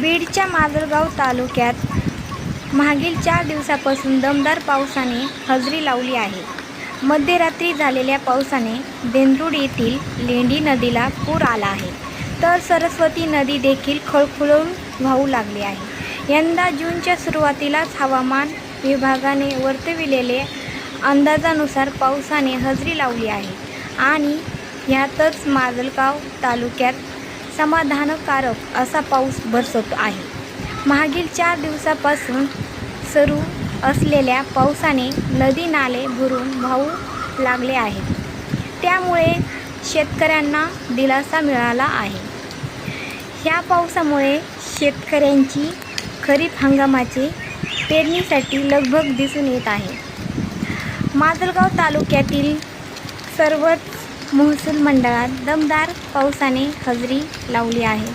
बीडच्या माजलगाव तालुक्यात मागील चार दिवसापासून दमदार पावसाने हजेरी लावली आहे. मध्यरात्री झालेल्या पावसाने देंद्रुड येथील लेंडी नदीला पूर आला आहे. तर सरस्वती नदी देखील खळखळून वाहू लागली आहे. यंदा जूनच्या सुरुवातीलाच हवामान विभागाने वर्तविलेले अंदाजानुसार पावसाने हजेरी लावली आहे. आणि ह्यातच माजलगाव तालुक्यात समाधानकारक असा पाऊस बरसत आहे. मागील चार दिवसापासून सुरू असलेल्या पावसाने नदी नाले भरून वाहू लागले आहेत. त्यामुळे शेतकऱ्यांना दिलासा मिळाला आहे. ह्या पावसामुळे शेतकऱ्यांची खरीप हंगामाची पेरणीसाठी लगभग दिसून येत आहे. माजलगाव तालुक्यातील सर्वच महसूल मंडळात दमदार पावसाने हजेरी लावली आहे.